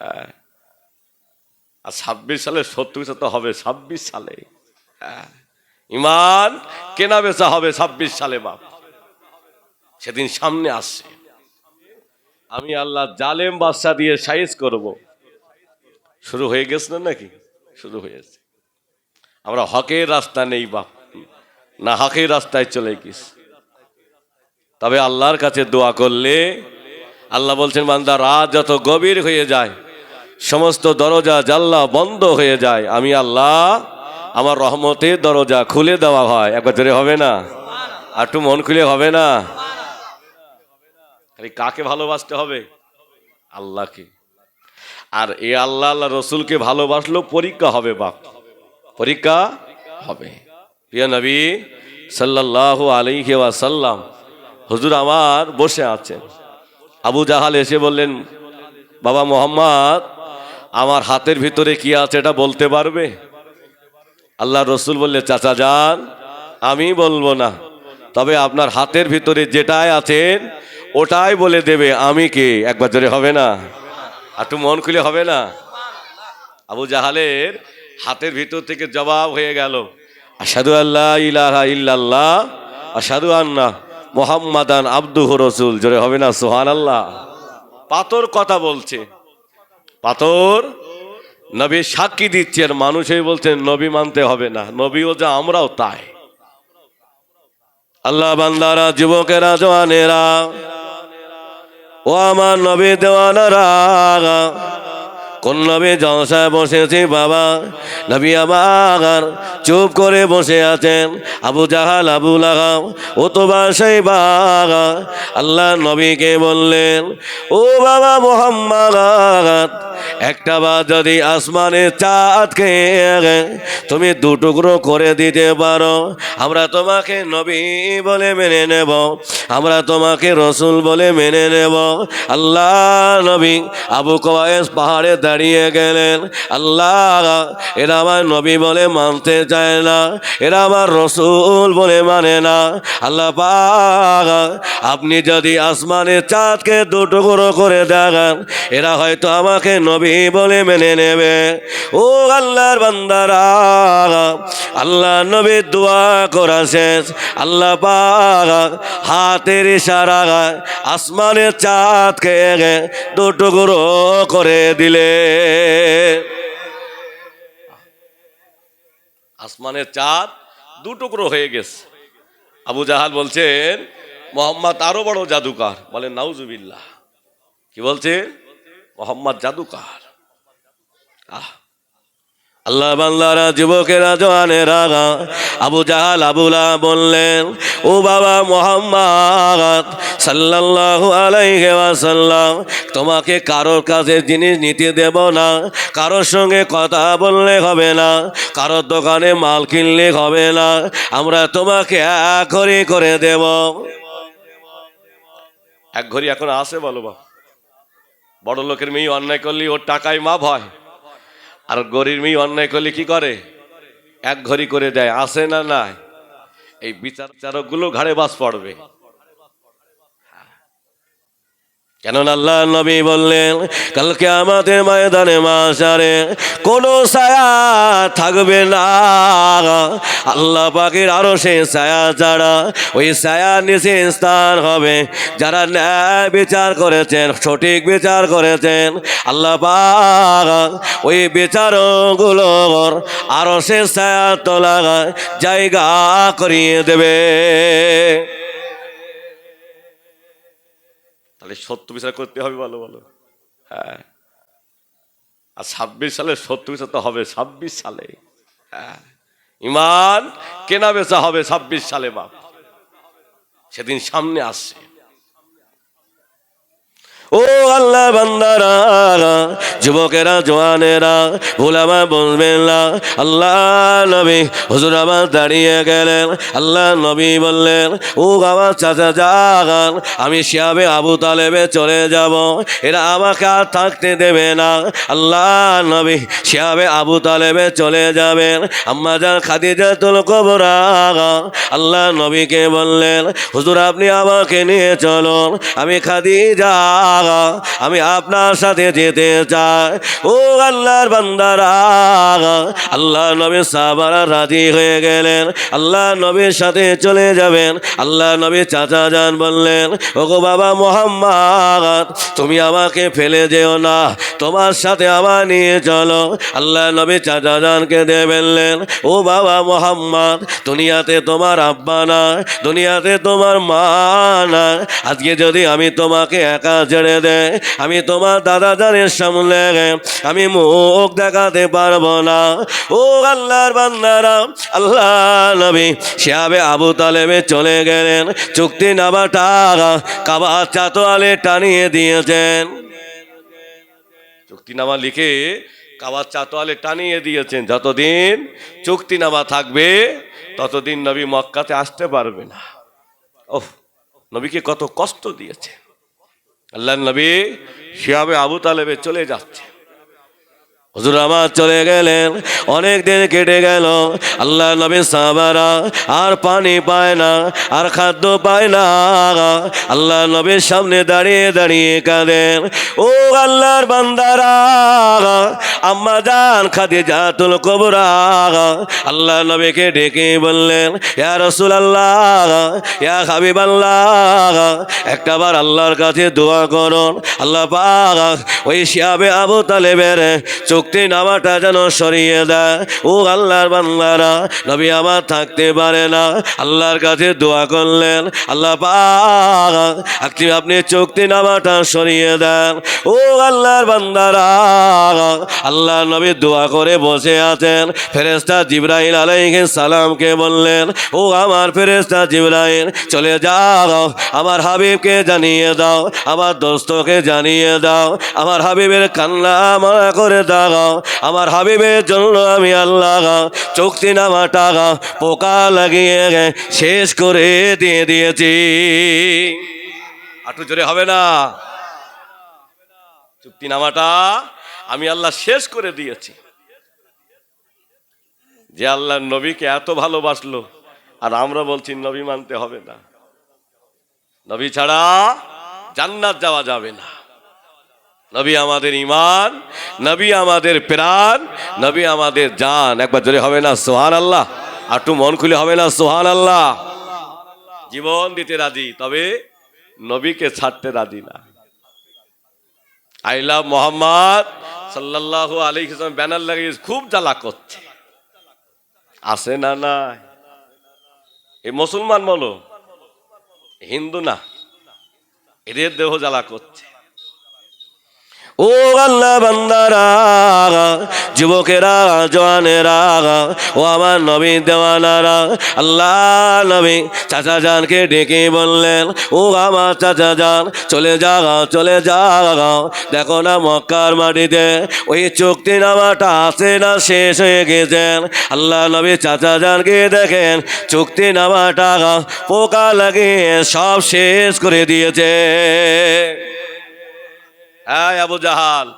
হ্যাঁ আর ছাব্বিশ সালে বছর তো হবে, ছাব্বিশ সালে। হ্যাঁ ইমান কেনা বেচা হবে ছাব্বিশ সালে, বাপ। সেদিন সামনে আসছে। আমি আল্লাহ জালেম বাদশা দিয়ে সাইজ করব। শুরু হয়ে গেছে না নাকি? শুরু হয়েছে। আমরা হকের রাস্তা নেই, বাপ। না হকের রাস্তায় চলে গেছি। তবে আল্লাহর কাছে দোয়া করলে আল্লাহ বলছেন, বান্দা, রাত যত গভীর হয়ে যায় সমস্ত দরজা জাল্লা বন্ধ হয়ে যায়। আমি আল্লাহ, আমার রহমতের দরজা খুলে দেওয়া হয়। একবার হবে না? আর একটু মন খুলে হবে না? খালি কাকে ভালোবাসতে হবে? আল্লাহকে। আর এ আল্লাহ আল্লাহ রসুলকে ভালোবাসলেও পরীক্ষা হবে বাপ। পরীক্ষা হবে। প্রিয় নবী সাল্লাল্লাহু আলাইহি ওয়াসাল্লাম, হুজুর আমার বসে আছেন। আবু জাহাল এসে বললেন, বাবা মোহাম্মদ আমার হাতের ভিতরে কি আছে এটা বলতে পারবে? আল্লাহ রসুল বললে, চাচা যান, আমি বলব না। তবে আপনার হাতের ভিতরে যেটাই আছেন ওটাই বলে দেবে, আমি কে? একবার জোরে হবে না? আর একটু মন খুলে হবে না? আবু জাহালের হাতের ভিতর থেকে জবাব হয়ে গেল আসাদু আল্লাহ ইলাহা ইল্লাল্লাহ আসাদু আন্না মোহাম্মাদান আব্দুহ রসুল। জোরে হবে না? সোহান আল্লাহ পাথর কথা বলছে। পাথর? নবী সাক্ষী দিচ্ছেন মানুষই বলছেন, নবী মানতে হবে না, নবীও যা, আমরাও তাই। আল্লাহ বান্দারা, যুবকেরা, জওয়ানেরা, ও আমার নবী দেওয়ানারা কোন নবী জলসায় বসেছি বাবা? নবী আমার চুপ করে বসে আছেন। আবু জাহাল, আবু লাগাম ও তো সেই বাগা আল্লাহ নবীকে বললেন, ও বাবা মোহাম্মদ, একটা বার যদি আসমানে চাঁদকে তুমি দুটুকরো করে দিতে পারো। আমরা তোমাকে নবী বলে মেনে নেব। আমরা তোমাকে রসুল বলে মেনে নেব। আল্লাহ নবী আবু কয়েস পাহাড়ে দাঁড়িয়ে গেলেন। আল্লাহ, এরা আমার নবী বলে মানতে চায় না। এরা আমার রসুল বলে মানে না। আল্লাহ আপনি যদি আসমানে চাঁদকে দুটুকরো করে দেখান, এরা হয়তো আমাকে নবী বলে মেনে নেবে। ও আল্লাহর বান্দারা, আল্লাহ নবী দোয়া করা শেষ। আল্লাহ পাক, হাতের ইশারা, আসমানের চাঁদকে দুটুকরো করে দিলে আসমানের চাঁদ দুটুকরো হয়ে গেছে। আবু জাহাল বলছেন, মোহাম্মদ আরও বড় জাদুকার। বলেন, নাউজুবিল্লাহ। কি বলছে মোহাম্মদ জাদুকার। আহ। আল্লাহ বাংলারা যুবকেরা জওয়ানেরা আবু জাহাল, আবুলা বললেন ও বাবা মোহাম্মদ আলাইহি ওয়াসাল্লাম, তোমাকে কারোর কাছে জিনিস নিতে দেব না, কারোর সঙ্গে কথা বললে হবে না, কারোর দোকানে মাল কিনলে হবে না, আমরা তোমাকে এক ঘড়ি করে দেব। এক ঘড়ি এখন আসে বলো বা বড় লোকের মেয়ে অন্যায় করলে ওর টাকায় মাপ হয়, আর গরিব মেয়ে অন্যায় করলে কি করে? এক ঘড়ি করে দেয় আসে না নাই? এই বিচার বিচারকগুলো ঘাড়ে বাস পড়বে। কেননা আল্লাহ নবী বললেন কালকে আমাদের ময়দানে মাসারে কোনো ছায়া থাকবে না। আল্লাহ পাখির আরও সে ছায়া ছাড়া ওই ছায়া নিচে স্থান হবে। যারা ন্যায় বিচার করেছেন, সঠিক বিচার করেছেন, আল্লাহ পাক ওই বিচারগুলোর আরও সে ছায়া তোলা জায়গা করিয়ে দেবে। তাহলে সত্য বিচার করতে হবে, বলো বলো। হ্যাঁ। আর ছাব্বিশ সালে সত্য বিচার তো হবে, ছাব্বিশ সালে। হ্যাঁ। ইমান কেনা বেচা হবে ছাব্বিশ সালে, বাপ। সেদিন সামনে আসছে। ও আল্লাহ বান্দারা, যুবকেরা, জওয়ানেরা ভুলামা বলবেন না আল্লাহ নবী হুজুর আমার দাঁড়িয়ে গেলেন আল্লাহ নবী বললেন, ও আমার চাচা যাগান আমি শিয়াবে আবু তালেবে চলে যাব, এরা আমাকে আর থাকতে দেবে না। আল্লাহ নবী শিয়াবে আবু তালেবে চলে যাবেন, আম্মা যান খাদিজা তুল কবরা আল্লাহ নবীকে বললেন, হুজুর আপনি আমাকে নিয়ে চলুন, আমি খাদিজা আমি আপনার সাথে যেতে চাই। ও আল্লাহর বান্দারা, আল্লাহ নবী সাহাবারা রাজি হয়ে গেলেন। আল্লাহ নবীর সাথে চলে যাবেন। আল্লাহ নবী চাচা যান বললেন, ওগো বাবা মোহাম্মদ, তুমি আমাকে ফেলে যেও না। তোমার সাথে আমার নিয়ে চলো। আল্লাহ নবী চাচা জানকে দিয়ে বললেন, ও বাবা মোহাম্মদ, দুনিয়াতে তোমার আব্বা না দুনিয়াতে তোমার মা না আজকে যদি আমি তোমাকে একা ছেড়ে দেয় আমি তোমার দাদা জানের সামনে আমি মুখ দেখাতে পারব না। ও আল্লাহর বান্দারা, আল্লাহ নবী শিয়াবে আবু তালেবে চলে গেলেন। চুক্তি নামা টাকা কাবার চাতোয়ালে টানিয়ে দিয়েছেন। চুক্তিনামা লিখে কাবার চাতোয়ালে টানিয়ে দিয়েছেন, যতদিন চুক্তিনামা থাকবে, ততদিন নবী মক্কাতে আসতে পারবে না। ও নবীকে কত কষ্ট দিয়েছে আল্লাহ নবী শিয়াবে আবু তালেবে চলে যাচ্ছে। হুজুর আমার চলে গেলেন, অনেক দিন কেটে গেল। আল্লাহ নবী সাহাবারা আর পানি পায় না, আর খাদ্য পায় না। আল্লাহ নবীর সামনে দাঁড়িয়ে দাঁড়িয়ে কাঁদেন, ও আল্লাহর বান্দারা, আম্মা জান খাদি জাতুল কবরা। আল্লাহ নবীকে ডেকে বললেন, ইয়া রসুল আল্লাহ ইয়া হাবিব আল্লাহ একটাবার আল্লাহর কাছে দোয়া করুন। আল্লাহ পাক ওই শিয়াবে আবু তালেবের চুক্তি নামাটা যেন সরিয়ে দেয়। ও আল্লাহর বান্দারা, নবী আমার থাকতে পারে না। আল্লাহর কাছে দোয়া করলেন, আল্লাহ আপনি আপনি চুক্তি নামাটা সরিয়ে দেন। ও আল্লাহর বান্দারা আল্লাহ নবী দোয়া করে বসে আছেন। ফেরেস্তা জিব্রাহিল আলাইহিস সালামকে বললেন, ও আমার ফেরেস্তা জিব্রাহিল চলে যাও, আমার হাবিবকে জানিয়ে দাও, আমার দোস্তকে জানিয়ে দাও, আমার হাবিবের কান্না মানা করে দাও। আমার হাবিবের জন্য আমি আল্লাহ চুক্তি নামা টাকা পোকা লাগিয়ে শেষ করে দিয়ে দিয়েছি। আটু জোরে হবে না? চুক্তি নামাটা, আমি আল্লাহ শেষ করে দিয়েছি। যে আল্লাহ নবীকে এত ভালোবাসলো, আর আমরা বলছি নবী মানতে হবে না। নবী ছাড়া জান্নাত যাওয়া যাবে না। নবী আমাদের ইমান নবী আমাদের প্রাণ, নবী আমাদের জান। একবার জোরে হবে না সোহান আল্লাহ আর আটু মন খুলে হবে না সোহান আল্লাহ জীবন দিতে রাজি, তবে নবীকে ছাড়তে রাজি না। আই লাভ মোহাম্মদ সাল্লাল্লাহু আলী সাল্লাম ব্যানার লাগিয়ে খুব জ্বালা করছে। আছে না নাই? এই মুসলমান বলো, হিন্দু না, এদের দেহ জ্বালা করছে। ও আল্লাহ বান্দারা, যুবকেরা, জওয়ানেরা, ও আমার নবী দেওয়ানারা, আল্লাহ নবী চাচা জানকে ডেকে বললেন, ও আমার চাচা জান, চলে যাও চলে যাও। দেখো না মক্কার মাটিতে, ওই চুক্তি নামাটা আছে না শেষ হয়ে গেছেন আল্লাহ নবী চাচা জানকে দেখেন, চুক্তি নামাটা পোকা লাগিয়ে সব শেষ করে দিয়েছে। হ্যাঁ আবু জাহাল,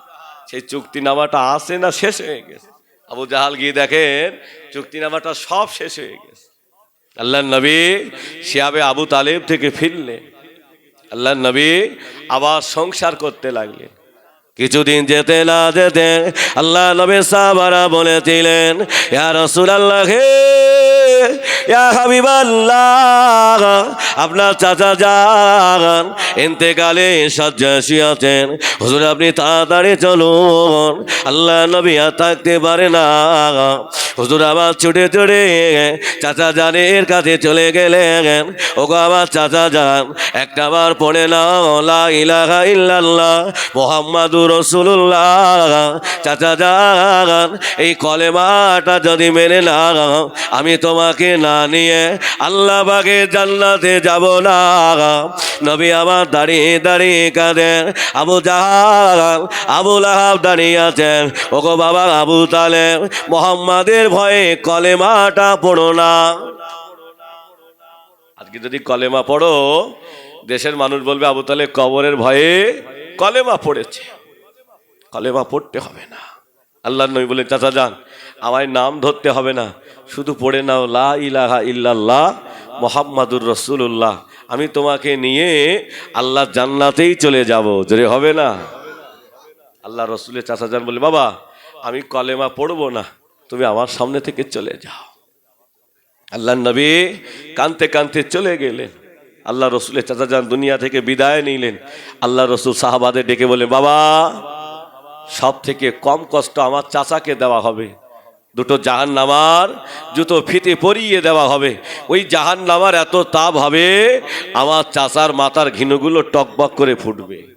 সেই চুক্তি নামাটা আছে না শেষ হয়ে গেছে? আবু জাহাল গিয়ে দেখেন, চুক্তি নামাটা সব শেষ হয়ে গেছে। আল্লাহ নবী শিয়াবে আবু তালেব থেকে ফিরলেন। আল্লাহ নবী আবার সংসার করতে লাগলেন। কিছুদিন যেতে না যেতে আল্লাহ নবী সাহাবারা বলেছিলেন, ইয়া রাসূলুল্লাহ, হে আপনার চাচা যান ইন্তেকালে শয্যাশী আছেন হুজুর, আপনি তাড়াতাড়ি চলুন, আল্লাহ নবী আর থাকতে পারে না। হুজুর, আবার ছুটে ছুটে চাচা জানের কাছে চলে গেলেন। ওগো আমার চাচা যান, একটা বার পড়ে নাও, লা ইলাহা ইল্লাল্লাহ, মুহাম্মাদুর রাসূলুল্লাহ। চাচা যান, এই কলেমাটা যদি মেনে না আমি তোমাকে না নিয়ে আল্লাহ বাগে জান্নাতে যাব না। নবী আমার দাঁড়িয়ে দাঁড়িয়ে কাঁদেন। আবু জাহাল, আবু লাহাব দাঁড়িয়ে আছেন। ওগো বাবা আবু তালেব, মোহাম্মদের ভয়ে কলেমাটা পড়ো না। আজকে যদি কলেমা পড়ো, দেশের মানুষ বলবে আবু তালেব কবরের ভয়ে কলেমা পড়েছে। কলেমা পড়তে হবে না। আল্লাহ নবী বলেন চাচা যান আমার নাম ধরতে হবে না। শুধু পড়ে নাও, লা ইলাহা ইল্লাল্লাহ মোহাম্মদুর রসুল্লাহ আমি তোমাকে নিয়ে আল্লাহ জান্নাতেই চলে যাব। জোরে হবে না? আল্লাহ রসুলের চাচা যান বলে বাবা, আমি কলেমা পড়ব না। তুমি আমার সামনে থেকে চলে যাও। আল্লাহ নবী কানতে কানতে চলে গেলেন। আল্লাহ রসুলের চাচা যান দুনিয়া থেকে বিদায় নিলেন। আল্লাহ রসুল সাহাবাদের ডেকে বলে বাবা সব থেকে কম কষ্ট আমার চাচাকে দেওয়া হবে। দুটো জাহান নামার জুতো ফিতে পরিয়ে দেওয়া হবে। ওই জাহান নামার এত তাপ হবে, আমার চাচার মাথার ঘিনুগুলো টকবক করে ফুটবে।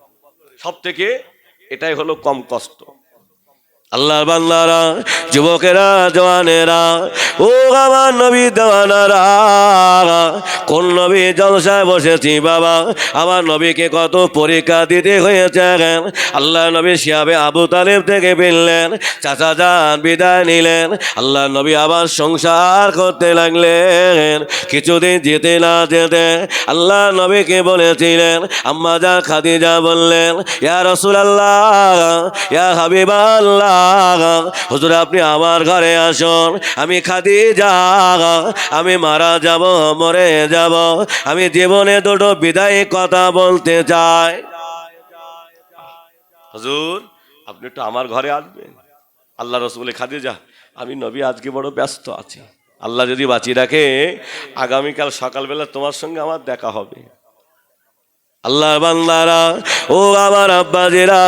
সব থেকে এটাই হলো কম কষ্ট। আল্লাহর বান্দারা, যুবকেরা, জওয়ানেরা, ও আমার নবী দেওয়ানারা, কোন নবী জলসায় বসেছি বাবা? আমার নবীকে কত পরীক্ষা দিতে হয়েছে আল্লাহ নবী শিয়াবে আবু তালেব থেকে ফিরলেন, চাচা যান বিদায় নিলেন আল্লাহ নবী আবার সংসার করতে লাগলেন, কিছুদিন যেতে না যেতে আল্লাহ নবীকে বলেছিলেন, আম্মা যা খাদিজা বললেন, ইয়া রসুল আল্লাহ ইয়া হাবিব আল্লাহ হুজুর, আপনি আমার ঘরে আসুন। আমি খাদিজা, আমি মারা যাব, মরে যাব। আমি জীবনে দুটো বিদায় কথা বলতে চাই। হুজুর, আপনি একটু আমার ঘরে আসবেন। আল্লাহ রসুল খাদিজা, আমি নবী, আজকে বড় ব্যস্ত আছি। আল্লাহ যদি বাঁচিয়ে রাখে, আগামীকাল সকালবেলা তোমার সঙ্গে আমার দেখা হবে। আল্লাহ বান্দারা ও আমার আব্বাজিরা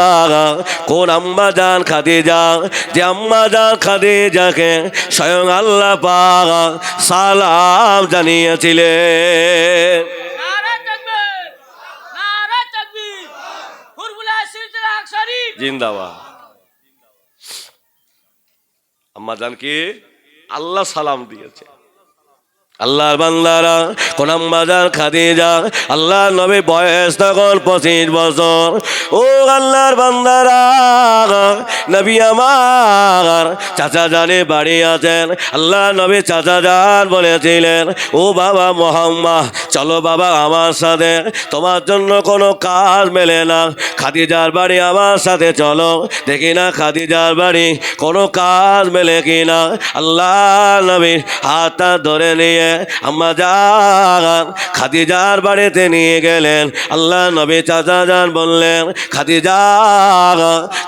কোন আম্মা যান খাদি যা যে আম্মা যান খাদে যাকে স্বয়ং আল্লাহ পাক সালাম জানিয়েছিলেন। শরীফ। জিন্দাবাদ। আম্মা জানকে আল্লাহ সালাম দিয়েছে। আল্লাহর বান্দারা কোন আম্মাজান খাদিজা আল্লাহ নবী বয়স তখন পঁচিশ বছর। ও আল্লাহর বান্দারা, নবী আমার চাচা জানে বাড়ি আছেন। আল্লাহ নবী চাচা যান বলেছিলেন, ও বাবা মোহাম্মদ, চলো বাবা আমার সাথে, তোমার জন্য কোনো কাজ মেলে না। খাদিজার বাড়ি আমার সাথে চলো, দেখি না খাদিজার বাড়ি কোনো কাজ মেলে কি কিনা। আল্লাহ নবীর হাতটা ধরে নিয়ে আম্মা যান খাদিজার বাড়িতে নিয়ে গেলেন। আল্লাহ নবী চাচা যান বললেন, খাদিজা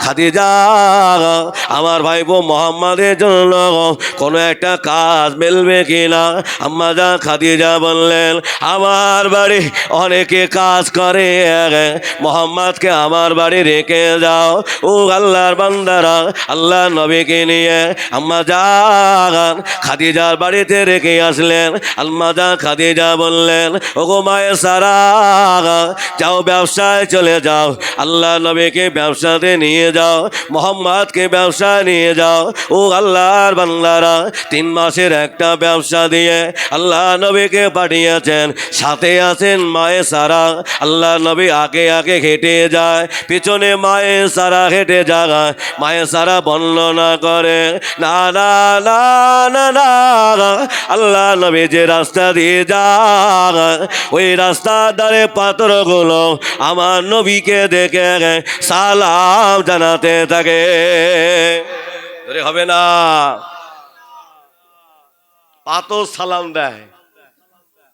খাদিজা, আমার ভাইবো মোহাম্মদের জন্য কোনো একটা কাজ মিলবে কিনা? আম্মা যা খাদিজা বললেন, আমার বাড়ি অনেকে কাজ করে। মোহাম্মদকে আমার বাড়ি রেখে যাও। ও আল্লাহর বান্দারা, আল্লাহ নবীকে নিয়ে আম্মা যান খাদিজার বাড়িতে রেখে আসলেন। আম্মা যা খাদিজা বললেন ও গো মায়ের সারা, যাও ব্যবসায় চলে যাও। আল্লাহ নবীকে ব্যবসাতে নিয়ে যাও, মোহাম্মদকে ব্যবসায় নিয়ে যাও। ও আল্লাহর বান্দারা, তিন মাসের একটা ব্যবসা দিয়ে আল্লাহ নবীকে পাঠিয়েছেন। সাথে আছেন মায়ের সারা। আল্লাহ নবী আগে আগে হেঁটে যায়, পিছনে মায়ের সারা হেঁটে যায় মায়ের সারা বর্ণনা করে না না না না, আল্লাহ নবী যে রাস্তা দিয়ে যায় ওই রাস্তার ধারে পাথরগুলো আমার নবীকে দেখে সালাম জানাতে থাকে। হবে না? পাথর সালাম দেয়।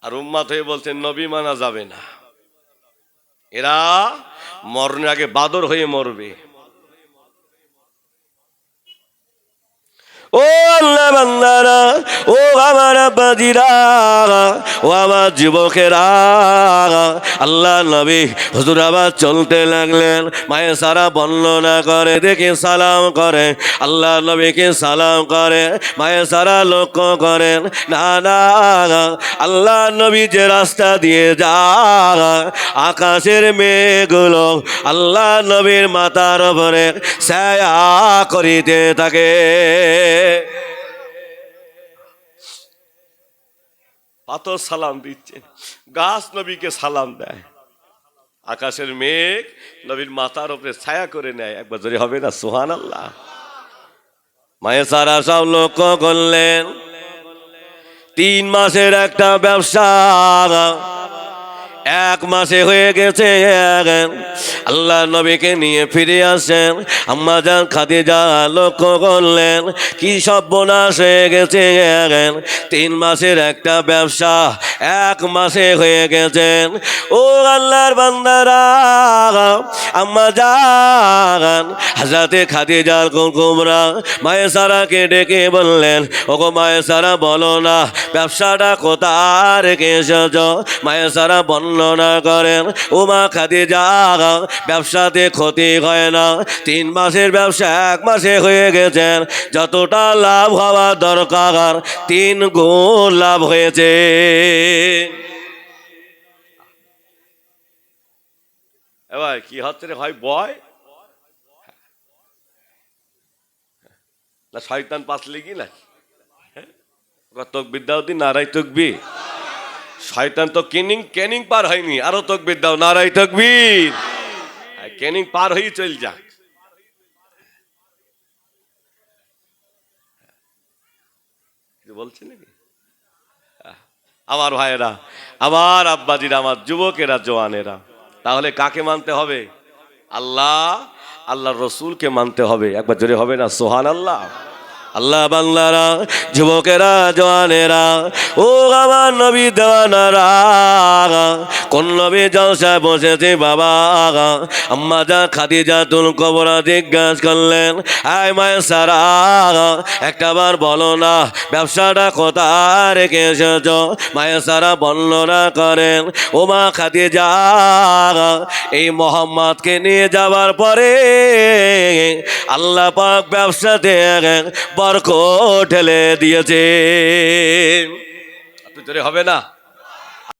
আর উম্মাত হয়ে বলছেন নবী মানা যাবে না। এরা মরণের আগে বাদর হয়ে মরবে। ও আল্লাহ বান্দারা, ও আমার বাজিরা ও আমার যুবকেরা, আল্লাহ নবী হুজুর আবার চলতে লাগলেন, মায়ের সারা বর্ণনা করে, দেখে সালাম করে, আল্লাহ নবীকে সালাম করে, মায়ের সারা লক্ষ্য করেন, না না আল্লাহ নবী যে রাস্তা দিয়ে যা আকাশের মেঘগুলো আল্লাহ নবীর মাথার উপরে ছায়া করিতে থাকে। পাথর সালাম দিচ্ছে গাছ নবীকে সালাম দেয়। আকাশের মেঘ নবীর মাথার উপরে ছায়া করে নেয়। একবার জোরে হবে না সোহান আল্লাহ মায়ের সারা সব লক্ষ্য করলেন। তিন মাসের একটা ব্যবসা। এক মাসে হয়ে গেছে আল্লাহ নবীকে নিয়ে ফিরে আসেন। আম্মা যান খাদিজা লক্ষ্য করলেন, কি সব বোনাস হয়ে গেছে তিন মাসের একটা ব্যবসা এক মাসে হয়ে গেছেন ও আল্লাহর বান্দারা, আম্মা যান হাজাতে খাদিজার কুমরা মায়ের সারাকে ডেকে বললেন, ওগো মায়ের সারা বলো না, ব্যবসাটা কোথায় রেখে এসেছ? মায়ের সারা বর্ণনা করেন। ও মা খাদিজা ব্যবসাতে ক্ষতি হয় না। তিন মাসের ব্যবসা এক মাসে হয়ে গেছেন। যতটা লাভ হওয়া দরকার, তিন গুণ লাভ হয়েছে। এবার কি হচ্ছে রে ভাই, বয়? না, শয়তান পাসলে কি না? তক বিদ্যাউদ্দি নারাই তকবি শয়তান তো কেনিং কেনিং পার হয়নি, আরও তক বিদ্যাও নারাই তকবীর। কেনিং পার হয়ে চল কিছু বলছে নাকি? আমার ভাইয়েরা, আমার আব্বাজিরা, আমার যুবকেরা জওয়ানেরা তাহলে কাকে মানতে হবে? আল্লাহ আল্লাহ রসুলকে মানতে হবে। একবার জোরে হবে না সোহান আল্লাহ আল্লাহ বাংলারা যুবকেরা, জওয়ানেরা, ও আমার নবী দেওয়ানারা, কোন নবী জলসায় বসেছে বাবা? আম্মা যা খাদিজা তুল কবরা জিজ্ঞাসা করলেন, আয় মায়ের সারা একটা বার বলো না, ব্যবসাটা কোথায় রেখে এসেছ? মায়ের সারা বর্ণনা করেন, ও মা খাদিজা, এই মোহাম্মদকে নিয়ে যাওয়ার পরে আল্লাহ পাক ব্যবসাতে বরকত ঠেলে দিয়েছে। জোরে হবে না?